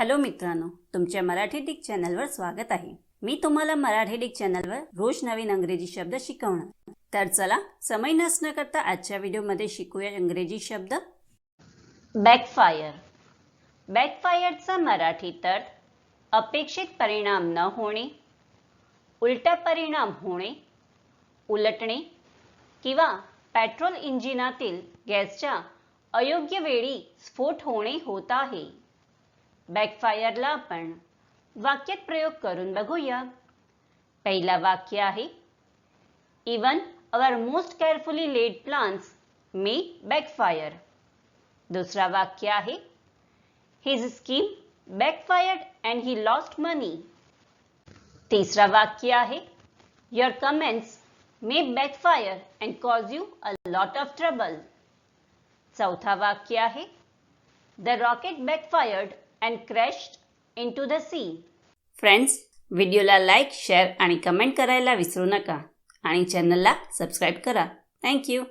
Hello मित्रांनो तुमच्या Marathi Dick चॅनलवर स्वागत आहे. मी तुम्हाला मराठी डिक चॅनलवर रोज नवीन अंग्रेजी शब्द शिकवणार. तर चला समय नसणं करता आजच्या व्हिडिओमध्ये शिकूया इंग्रजी शब्द. बॅकफायर बॅकफायरचा मराठी तर अपेक्षित परिणाम न होणे उलटा परिणाम होणे उलटणे किंवा पेट्रोल इंजिनातील गॅसच्या अयोग्य वेळी स्फोट होणे होत आहे. बॅकफायरला आपण. प्रयोग करून बघूया. पहिला वाक्य आहे even our most carefully laid plans may backfire दुसरा वाक्य आहे his scheme backfired and he lost money तिसरा वाक्य आहे your comments may backfire and cause you a lot of trouble. चौथा वाक्य आहे the rocket and and crashed into the sea. Friends व्हिडिओला लाईक शेअर आणि कमेंट करायला विसरू नका. आणि चॅनलला सबस्क्राईब करा. थँक्यू